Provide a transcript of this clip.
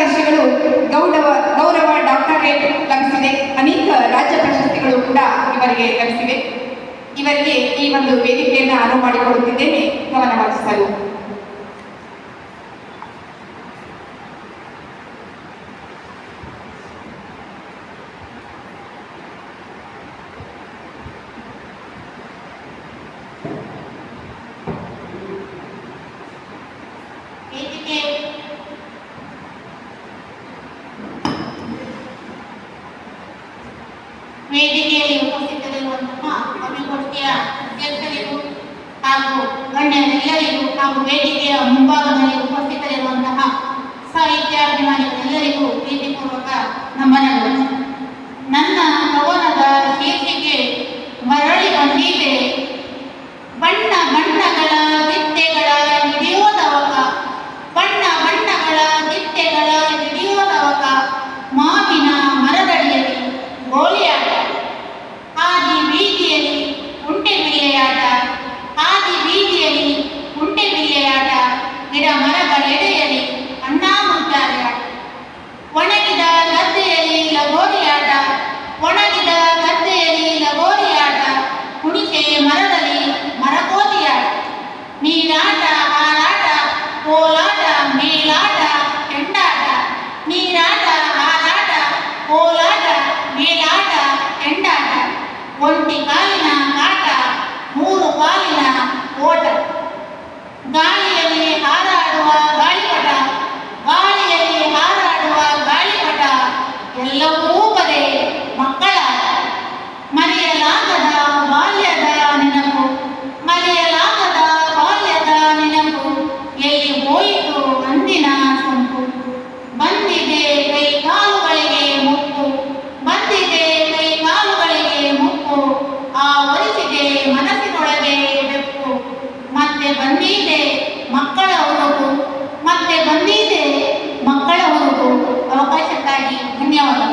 ಕಾರ್ಯದರ್ಶಿಗಳು ಗೌರವ ಗೌರವ ಡಾಕ್ಟರೇಟ್ ಲಭಿಸಿದೆ. ಅನೇಕ ರಾಜ್ಯ ಪ್ರಶಸ್ತಿಗಳು ಕೂಡ ಇವರಿಗೆ ಲಭಿಸಿವೆ. ಇವರಿಗೆ ಈ ಒಂದು ವೇದಿಕೆಯನ್ನು ಅನುವು ಮಾಡಿಕೊಡುತ್ತಿದ್ದೇನೆ ಗಮನ ಹರಿಸಲು ವೇದಿಕೆಯಲ್ಲಿ ಉಪಸ್ಥಿತರಿರುವಂತಹ ಅಭಿವೃದ್ಧಿಯ ಅಧ್ಯಕ್ಷರಿಗೂ ಹಾಗೂ ಗಣ್ಯರೆಲ್ಲರಿಗೂ ಹಾಗೂ ವೇದಿಕೆಯ ಮುಂಭಾಗದಲ್ಲಿ ಉಪಸ್ಥಿತರಿರುವಂತಹ ಸಾಹಿತ್ಯಾಭಿಮಾನಿಗಳೆಲ್ಲರಿಗೂ ಪ್ರೀತಿಪೂರ್ವಕ ನಮನಗಳು. ஒன் டிகால் ಬಂದಿದೆ. ಮಕ್ಕಳ